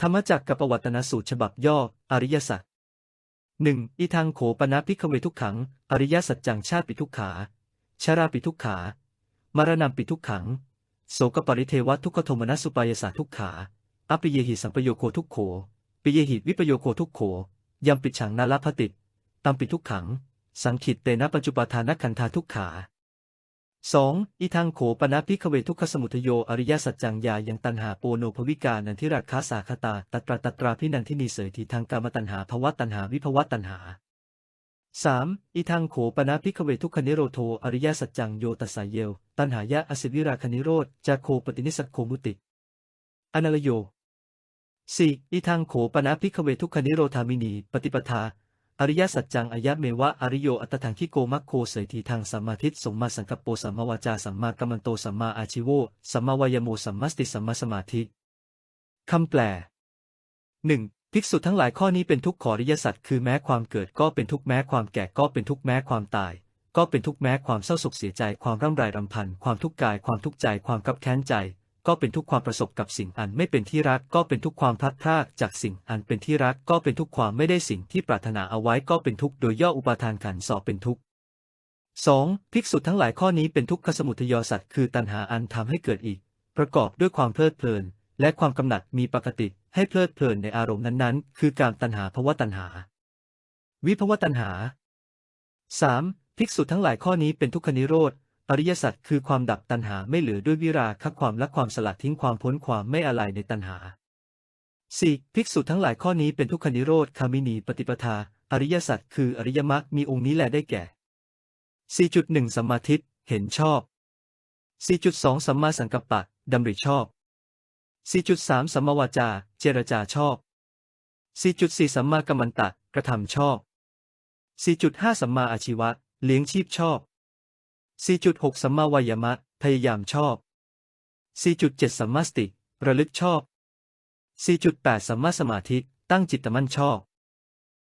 ธรรมจักรกับประวัตนสูตรฉบับย่อ อริยสัจหนึ่งอีทางโขปนะพิกเวทุกขัง อริยสัจจังชาติปิทุกขาชาราปิทุกขามรณะปิทุกขัง โสกปริเทวทุกขโทมนัสุปายสาทุกขาอปิเยหิสัมปโยโคทุกโข ปิเยหิวิปโยโคทุกโขยัมปิฉังนาลพติตตัมปิทุกขัง สังขิตเตนะปัจจุปทานขันธาทุกขา 2. อีทางโขปนะพิกเวทุกขสมุทโยอริยสัจจังยายังตันหาโปโนภวิกานันทิราคาสาคตาตตราตตราพินันทินีเสยทีทางกามตันหาภวตันหาวิภวตันหา 3. อีทางโขปนะพิกเวทุกขนิโรโทอริยสัจจังโยตัสายเยวตันหายะอสิวิราคนิโรธจาโคปตินิสักโคมุติอนาลโย 4. อีทางโขปนะพิกเวทุกขนิโรธามินี ปฏิปทา อริยสัจจังอายะเมวะอริโยอัตถังคิโกมัคโคเสยทีทางสัมมาทิฏสมมาสังกปโปสัมมาวาจาสัมมากัมมันโตสัมมาอาชิโวสัมมาวายโมสัมมาสติสัมมาสมาธิคำแปล 1. ภิกษุทั้งหลายข้อนี้เป็นทุกขอริยสัจคือแม้ความเกิดก็เป็นทุกแม้ความแก่ก็เป็นทุกแม้ความตาย ก็เป็นทุกแม้ความเศร้าโศกเสียใจความร่ำไรรำพันความทุกข์กายความทุกข์ใจความกับแค้นใจ ก็เป็นทุกความประสบกับสิ่งอันไม่เป็นที่รัก ก็เป็นทุกความพลัดพรากจากสิ่งอันเป็นที่รัก ก็เป็นทุกความไม่ได้สิ่งที่ปรารถนาเอาไว้ก็เป็นทุกโดยย่ออุปาทานขันสอบเป็นทุกข์ 2. ภิกษุทั้งหลายข้อนี้เป็นทุกขสมุทยสัตว์คือตัณหาอันทำให้เกิดอีก ประกอบด้วยความเพลิดเพลิน และความกำหนัดมีปกติ ให้เพลิดเพลินในอารมณ์นั้นๆ คือการตัณหาภวะตัณหา วิภวะตัณหา 3. ภิกษุทั้งหลายข้อนี้เป็นทุกขนิโรธ อริยสัจคือความดับตัณหาไม่เหลือด้วยวิราคะความและความสลัดทิ้งความพ้นความไม่อะไรในตัณหา 4. ภิกษุทั้งหลายข้อนี้เป็นทุกขนิโรธคามินีปฏิปทา อริยสัจคืออริยมรรคมีองค์นี้แลได้แก่ 4.1 สัมมาทิฏฐิเห็นชอบ 4.2 สัมมาสังกัปปะดำริชอบ 4.3 สัมมาวาจา เจรจาชอบ 4.4 สัมมากัมมันตะ กระทำชอบ 4.5 สัมมาอาชีวะ เลี้ยงชีพชอบ 4.6 สัมมาวายามะ พยายามชอบ 4.7 สัมมาสติ ระลึกชอบ 4.8 สัมมาสมาธิ ตั้งจิตมั่นชอบ